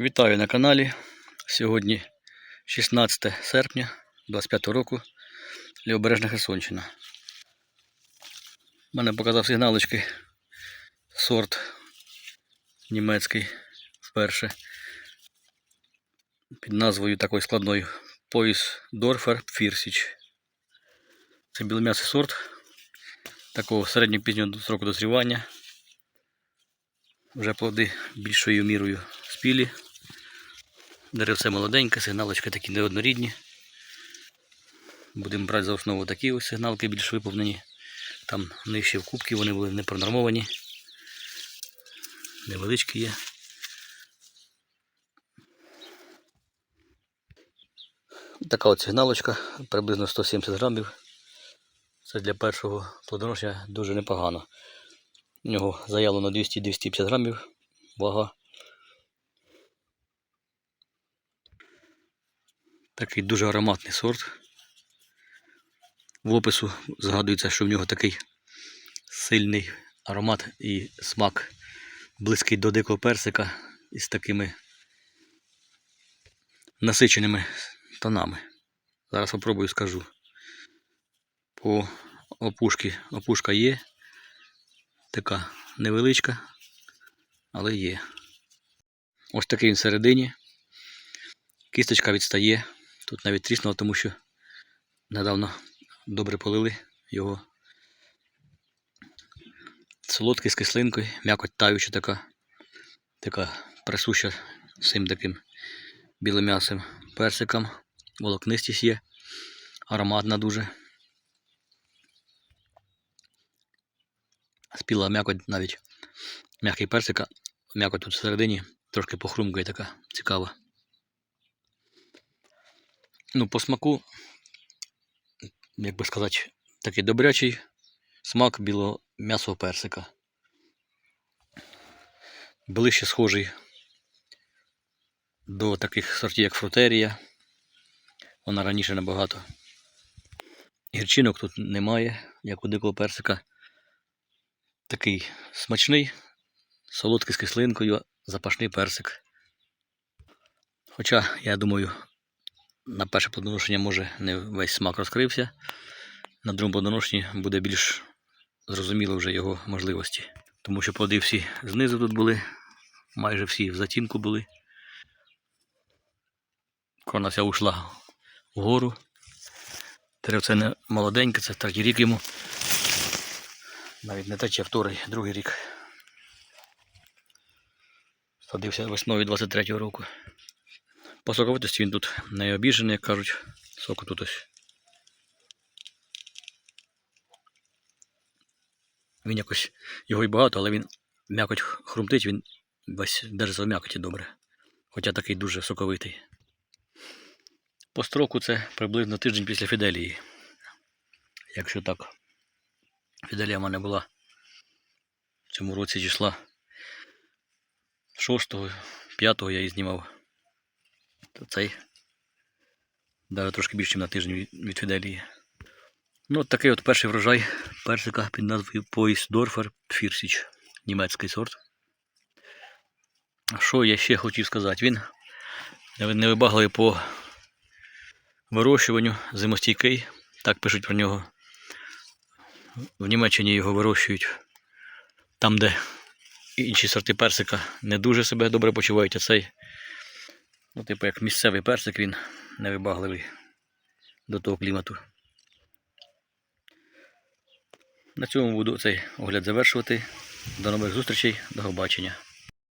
Вітаю на каналі. Сьогодні 16 серпня 25 року Лівобережна Херсонщина. У мене показав сигналочки сорт німецький вперше під назвою такою складною Поїс Дорфер Пфірсіч. Це білом'ясий сорт такого середньо-пізнього сроку дозрівання. Вже плоди більшою мірою спілі. Деревце молоденьке, сигналочки такі неоднорідні. Будемо брати за основу такі ось сигналки більш виповнені. Там нижче в кубки вони були не пронормовані. Невеличкі є. Така от сигналочка, приблизно 170 грамів. Це для першого плодоношення дуже непогано. У нього заявлено 200-250 грамів вага. Такий дуже ароматний сорт. В опису згадується, що в нього такий сильний аромат і смак близький до дикого персика із такими насиченими тонами. Зараз спробую скажу. По опушки опушка є. Така невеличка, але є. Ось такий він всередині. Кісточка відстає. Тут навіть тріснуло, тому що недавно добре полили його. Солодкий з кислинкою, м'якоть таюча така, така присуща цим таким білом'ясим персикам. Волокнистість є, ароматна дуже. Спіла м'якоть навіть м'який персика, м'якоть тут всередині, трошки похрумкає така цікава. Ну, по смаку, як би сказати, такий добрячий смак білого м'ясого персика. Ближче схожий до таких сортів, як фрутерія. Вона раніше набагато. Гірчинок тут немає, як у дикого персика. Такий смачний, солодкий з кислинкою, запашний персик. Хоча, я думаю, на перше плодоношення може не весь смак розкрився. На другому плодоношенні буде більш зрозуміло вже його можливості. Тому що плоди всі знизу тут були, майже всі в затінку були. Корона вся ушла вгору. Деревце не молоденьке, це третій рік йому. Навіть не а вторий, другий рік. Садився весною 23-го року. По соковитості він тут не обіжений, як кажуть. Соку тут ось. Він якось його й багато, але він м'якоть хрумтить, він весь держиться в м'якоті добре. Хоча такий дуже соковитий. По строку це приблизно тиждень після Фіделії. Якщо так. Фіделія в мене була в цьому році числа 6-го, 5-го я її знімав. То цей навіть трошки більше, ніж на тиждень від- Фіделії. Ну, от такий от перший врожай персика під назвою Поїс Дорфер Пфірсіч, німецький сорт. Що я ще хотів сказати? Він невибагливий по вирощуванню, зимостійкий. Так пишуть про нього. В Німеччині його вирощують там, де інші сорти персика не дуже себе добре почувають, а цей, ну, типу, як місцевий персик, він невибагливий до того клімату. На цьому буду цей огляд завершувати. До нових зустрічей, до побачення.